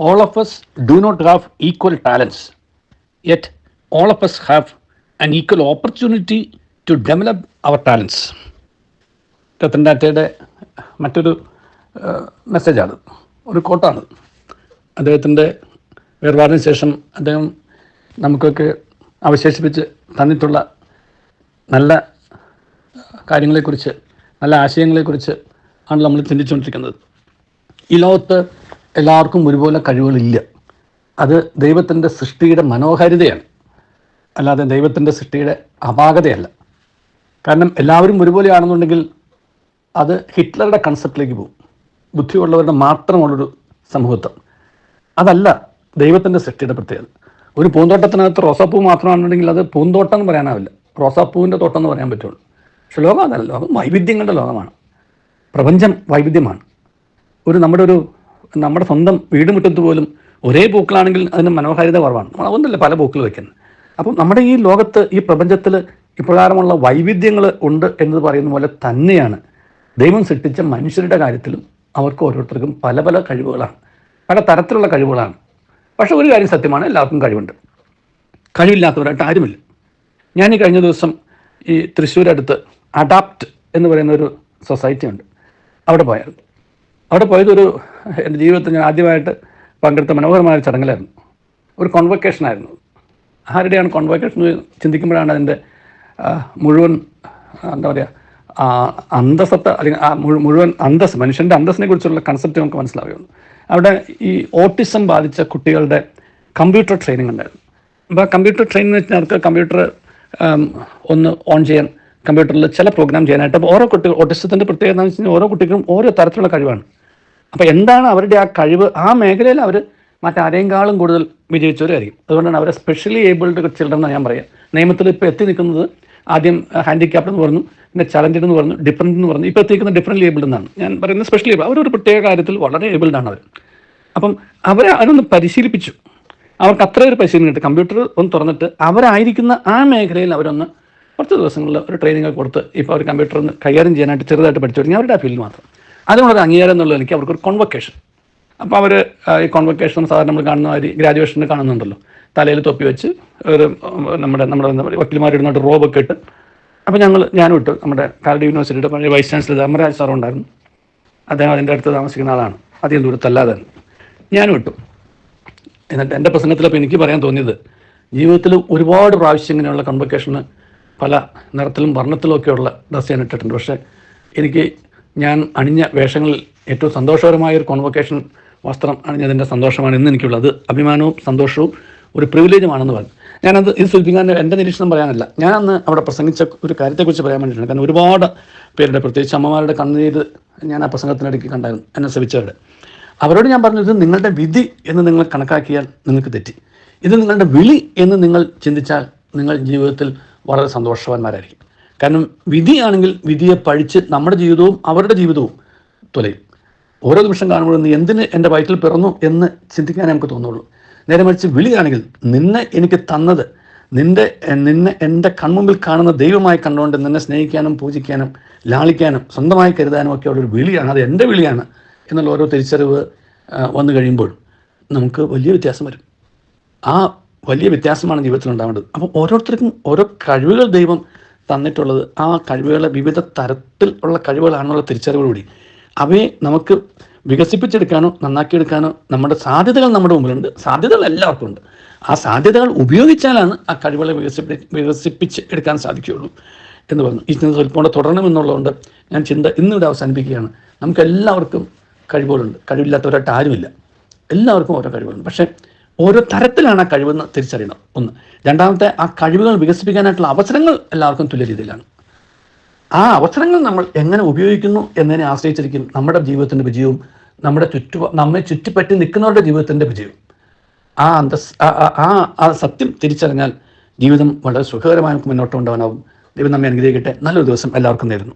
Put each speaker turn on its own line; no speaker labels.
all of us do not have equal talents, yet all of us have an equal opportunity to develop our talents. Ratan ടാറ്റയുടെ മറ്റൊരു മെസ്സേജാണ് ഒരു കോട്ടാണ് അദ്ദേഹത്തിന്റെ വേർപാടിന് ശേഷം അദ്ദേഹം നമുക്കൊക്കെ അവശേഷിപ്പിച്ച് തന്നിട്ടുള്ള നല്ല കാര്യങ്ങളെക്കുറിച്ച് നല്ല ആശയങ്ങളെക്കുറിച്ച് ആണ് നമ്മൾ ചിന്തിച്ചുകൊണ്ടിരിക്കുന്നത്. ഈ ലോകത്ത് എല്ലാവർക്കും ഒരുപോലെ കഴിവുകളില്ല. അത് ദൈവത്തിന്റെ സൃഷ്ടിയുടെ മനോഹാരിതയാണ്. അല്ലാതെ ദൈവത്തിന്റെ സൃഷ്ടിയുടെ അപാകതയല്ല. കാരണം എല്ലാവരും ഒരുപോലെയാണെന്നുണ്ടെങ്കിൽ അത് ഹിറ്റ്ലറുടെ കൺസെപ്റ്റിലേക്ക് പോകും. ബുദ്ധിയുള്ളവരുടെ മാത്രമുള്ളൊരു സമൂഹത്വം. അതല്ല ദൈവത്തിന്റെ സൃഷ്ടിയുടെ പ്രത്യേകത. ഒരു പൂന്തോട്ടത്തിനകത്ത് റോസാപ്പൂ മാത്രമാണെന്നുണ്ടെങ്കിൽ അത് പൂന്തോട്ടം എന്ന് പറയാനാവില്ല. റോസാപ്പൂവിന്റെ തോട്ടം എന്ന് പറയാൻ പറ്റുള്ളൂ. പക്ഷെ ലോകം അതല്ല. ലോകം വൈവിധ്യങ്ങളുടെ ലോകമാണ്. പ്രപഞ്ചം വൈവിധ്യമാണ്. ഒരു നമ്മുടെ ഒരു നമ്മുടെ സ്വന്തം വീട് മുറ്റത്ത് പോലും ഒരേ പൂക്കളാണെങ്കിൽ അതിന് മനോഹാരിത കുറവാണ്. നമ്മൾ അതുകൊണ്ടല്ലേ പല പൂക്കൾ വെക്കുന്നത്. അപ്പം നമ്മുടെ ഈ ലോകത്ത് ഈ പ്രപഞ്ചത്തിൽ ഇപ്രകാരമുള്ള വൈവിധ്യങ്ങൾ ഉണ്ട് എന്ന് പറയുന്ന പോലെ തന്നെയാണ് ദൈവം സൃഷ്ടിച്ച മനുഷ്യരുടെ കാര്യത്തിലും അവർക്ക് ഓരോരുത്തർക്കും പല പല കഴിവുകളാണ്. പല തരത്തിലുള്ള കഴിവുകളാണ്. പക്ഷേ ഒരു കാര്യം സത്യമാണ് എല്ലാവർക്കും കഴിവുണ്ട്. കഴിവില്ലാത്തവരായിട്ട് ആരുമില്ല. ഞാൻ ഈ കഴിഞ്ഞ ദിവസം ഈ തൃശ്ശൂരടുത്ത് അഡാപ്റ്റ് എന്ന് പറയുന്ന ഒരു സൊസൈറ്റി ഉണ്ട്. അവിടെ പോയായിരുന്നു. അവിടെ പോയതൊരു എന്റെ ജീവിതത്തിൽ ഞാൻ ആദ്യമായിട്ട് പങ്കെടുത്ത മനോഹരമായ ചടങ്ങിലായിരുന്നു. ഒരു കോൺവക്കേഷനായിരുന്നു ആരുടെയാണ് കോൺവക്കേഷൻ ചിന്തിക്കുമ്പോഴാണ് അതിന്റെ മുഴുവൻ എന്താ പറയുക അന്തസ്സത്തെ അല്ലെങ്കിൽ ആ മുഴു- മുഴുവൻ അന്തസ് മനുഷ്യന്റെ അന്തസ്സിനെ കുറിച്ചുള്ള കൺസെപ്റ്റ് നമുക്ക് മനസ്സിലാവുകയുള്ളൂ. അവിടെ ഈ ഓട്ടിസം ബാധിച്ച കുട്ടികളുടെ കമ്പ്യൂട്ടർ ട്രെയിനിങ് ഉണ്ടായിരുന്നു. അപ്പോൾ കമ്പ്യൂട്ടർ ട്രെയിനിങ് വെച്ചാൽ അവർക്ക് കമ്പ്യൂട്ടർ ഒന്ന് ഓൺ ചെയ്യാൻ കമ്പ്യൂട്ടറിൽ ചില പ്രോഗ്രാം ചെയ്യാനായിട്ട് അപ്പോൾ ഓരോ കുട്ടികൾ ഓട്ടിസത്തിന്റെ പ്രത്യേകത എന്ന് വെച്ച് കഴിഞ്ഞാൽ ഓരോ കുട്ടികളും ഓരോ തരത്തിലുള്ള കഴിവാണ്. അപ്പോൾ എന്താണ് അവരുടെ ആ കഴിവ്? ആ മേഖലയിൽ അവർ മറ്റാരെക്കാളും കൂടുതൽ വിജയിച്ചവരായിരിക്കും. അതുകൊണ്ടാണ് അവരെ സ്പെഷ്യലി ഏബിൾഡ് ചിൽഡ്രൻ എന്ന് ഞാൻ പറയാം. നിയമത്തിൽ ഇപ്പോൾ എത്തി നിൽക്കുന്നത് ആദ്യം ഹാൻഡിക്യാപ്ഡ് എന്ന് പറഞ്ഞു പിന്നെ ചലഞ്ചഡ് എന്ന് പറഞ്ഞു ഡിഫറന്റ് എന്ന് പറഞ്ഞു ഇപ്പോൾ എത്തിക്കുന്ന ഡിഫറന്റ് ഏബിൾഡ് എന്നാണ്. ഞാൻ പറയുന്നത് സ്പെഷ്യലി ഏബിൾ അവരൊരു പ്രത്യേക കാര്യത്തിൽ വളരെ ഏബിൾഡ് ആണ് അവർ അപ്പം അവരെ അതൊന്ന് പരിശീലിപ്പിച്ചു. അവർക്ക് അത്ര ഒരു പരിശീലനം കിട്ടും. കമ്പ്യൂട്ടർ ഒന്ന് തുറന്നിട്ട് അവരായിരിക്കുന്ന ആ മേഖലയിൽ അവരൊന്ന് കുറച്ച് ദിവസങ്ങളിൽ ഒരു ട്രെയിനിങ് കൊടുത്ത് ഇപ്പോൾ അവർ കമ്പ്യൂട്ടർ കൈകാര്യം ചെയ്യാനായിട്ട് ചെറുതായിട്ട് പഠിച്ചു തുടങ്ങി അവരുടെ ആ ഫീൽഡ് മാത്രം. അതിനുള്ളൊരു അംഗീകാരം എന്നുള്ളത് എനിക്ക് അവർക്കൊരു കോൺവക്കേഷൻ അപ്പോൾ അവർ ഈ കോൺവക്കേഷൻ സാധാരണ നമ്മൾ കാണുന്ന മാതിരി ഗ്രാജുവേഷന് കാണുന്നുണ്ടല്ലോ. തലയിൽ തൊപ്പി വെച്ച് ഒരു നമ്മുടെ നമ്മുടെ എന്താ പറയുക വക്കീൽമാരിടുന്നോട്ട് റോബൊക്കെ ഇട്ട് അപ്പോൾ ഞങ്ങൾ ഞാനും ഇട്ടു. നമ്മുടെ കാലടി യൂണിവേഴ്സിറ്റിയുടെ പഴയ വൈസ് ചാൻസലർ ധർമ്മരാജ് സാറും ഉണ്ടായിരുന്നു. അദ്ദേഹം അതിന്റെ അടുത്ത് താമസിക്കുന്ന ആളാണ്. അധികം ദൂരത്തല്ലാതെ ഞാനും ഇട്ടു. എന്നിട്ട് എന്റെ പ്രസംഗത്തിലപ്പോൾ എനിക്ക് പറയാൻ തോന്നിയത് ജീവിതത്തിൽ ഒരുപാട് പ്രാവശ്യം ഇങ്ങനെയുള്ള കൺവക്കേഷന് പല നിറത്തിലും വർണത്തിലും ഒക്കെയുള്ള ഡ്രസ്സ് ഞാൻ ഇട്ടിട്ടുണ്ട്. പക്ഷേ എനിക്ക് ഞാൻ അണിഞ്ഞ വേഷങ്ങളിൽ ഏറ്റവും സന്തോഷകരമായ ഒരു കോൺവൊക്കേഷൻ വസ്ത്രം അണിഞ്ഞതിന്റെ സന്തോഷമാണ് ഇന്ന് എനിക്കുള്ളത്. അഭിമാനവും സന്തോഷവും ഒരു പ്രിവിലേജുമാണെന്ന് പറഞ്ഞു. ഞാനത് ഇത് സൂചിപ്പിക്കാൻ എന്റെ നിരീക്ഷണം പറയാനല്ല. ഞാൻ അന്ന് അവിടെ പ്രസംഗിച്ച ഒരു കാര്യത്തെക്കുറിച്ച് പറയാൻ വേണ്ടിയിട്ടാണ്. കാരണം ഒരുപാട് പേരുടെ പ്രത്യേകിച്ച് അമ്മമാരുടെ കണ്ണുനീർ ഞാൻ ആ പ്രസംഗത്തിനിടയ്ക്ക് കണ്ടായിരുന്നു എന്നെ ശ്രമിച്ചവരുടെ അവരോട് ഞാൻ പറഞ്ഞത് നിങ്ങളുടെ വിധി എന്ന് നിങ്ങൾ കണക്കാക്കിയാൽ നിങ്ങൾക്ക് തെറ്റി. ഇത് നിങ്ങളുടെ വിളി എന്ന് നിങ്ങൾ ചിന്തിച്ചാൽ നിങ്ങൾ ജീവിതത്തിൽ വളരെ സന്തോഷവാന്മാരായിരിക്കും. കാരണം വിധിയാണെങ്കിൽ വിധിയെ പഴിച്ച് നമ്മുടെ ജീവിതവും അവരുടെ ജീവിതവും തുലയും. ഓരോ നിമിഷം കാണുമ്പോഴും നീ എന്തിന് എന്റെ വയറ്റിൽ പിറന്നു എന്ന് ചിന്തിക്കാനേ നമുക്ക് തോന്നുള്ളൂ. നേരെ മറിച്ച് വിളിയാണെങ്കിൽ നിന്നെ എനിക്ക് തന്നത് നിന്റെ നിന്നെ എന്റെ കൺമുമ്പിൽ കാണുന്ന ദൈവമായി കണ്ടുകൊണ്ട് നിന്നെ സ്നേഹിക്കാനും പൂജിക്കാനും ലാളിക്കാനും സ്വന്തമായി കരുതാനും ഒക്കെ ഉള്ളൊരു വിളിയാണ് അത് എന്റെ വിളിയാണ് എന്നുള്ള ഓരോ തിരിച്ചറിവ് വന്നു കഴിയുമ്പോൾ നമുക്ക് വലിയ വ്യത്യാസം വരും. ആ വലിയ വ്യത്യാസമാണ് ജീവിതത്തിൽ ഉണ്ടാവേണ്ടത് അപ്പോൾ ഓരോരുത്തർക്കും ഓരോ കഴിവുകൾ ദൈവം തന്നിട്ടുള്ളത് ആ കഴിവുകളെ വിവിധ തരത്തിൽ ഉള്ള കഴിവുകളാണെന്നുള്ള തിരിച്ചറിവോടുകൂടി. അവയെ നമുക്ക് വികസിപ്പിച്ചെടുക്കാനോ നന്നാക്കിയെടുക്കാനോ നമ്മുടെ സാധ്യതകൾ നമ്മുടെ മുമ്പിലുണ്ട്. സാധ്യതകൾ എല്ലാവർക്കും ഉണ്ട്. ആ സാധ്യതകൾ ഉപയോഗിച്ചാലാണ് ആ കഴിവുകളെ വികസിപ്പി വികസിപ്പിച്ച് എടുക്കാൻ സാധിക്കുകയുള്ളൂ എന്ന് പറഞ്ഞു. ഈ ചിന്ത സ്വല്പം കൂടെ തുടരണമെന്നുള്ളതുകൊണ്ട് ഞാൻ ചിന്ത ഇന്നിവിടെ അവസാനിപ്പിക്കുകയാണ്. നമുക്ക് എല്ലാവർക്കും കഴിവുകളുണ്ട്. കഴിവില്ലാത്തവരായിട്ട് ആരുമില്ല. എല്ലാവർക്കും ഓരോ കഴിവുകളുണ്ട്. പക്ഷേ ഓരോ തരത്തിലാണ് ആ കഴിവെന്ന് തിരിച്ചറിയണം. ഒന്ന്. രണ്ടാമത്തെ ആ കഴിവുകൾ വികസിപ്പിക്കാനായിട്ടുള്ള അവസരങ്ങൾ എല്ലാവർക്കും തുല്യ രീതിയിലാണ്. ആ അവസരങ്ങൾ നമ്മൾ എങ്ങനെ ഉപയോഗിക്കുന്നു എന്നതിനെ ആശ്രയിച്ചിരിക്കും നമ്മുടെ ജീവിതത്തിന്റെ വിജയവും നമ്മുടെ ചുറ്റു നമ്മെ ചുറ്റിപ്പറ്റി നിൽക്കുന്നവരുടെ ജീവിതത്തിന്റെ വിജയവും. ആ അന്തസ് ആ- ആ- സത്യം തിരിച്ചറിഞ്ഞാൽ ജീവിതം വളരെ സുഖകരമായി നമുക്ക് മുന്നോട്ട് കൊണ്ടുപോകാനാവും. ദൈവം നമ്മെ അനുഗ്രഹിക്കട്ടെ. നല്ലൊരു ദിവസം എല്ലാവർക്കും നേരുന്നു.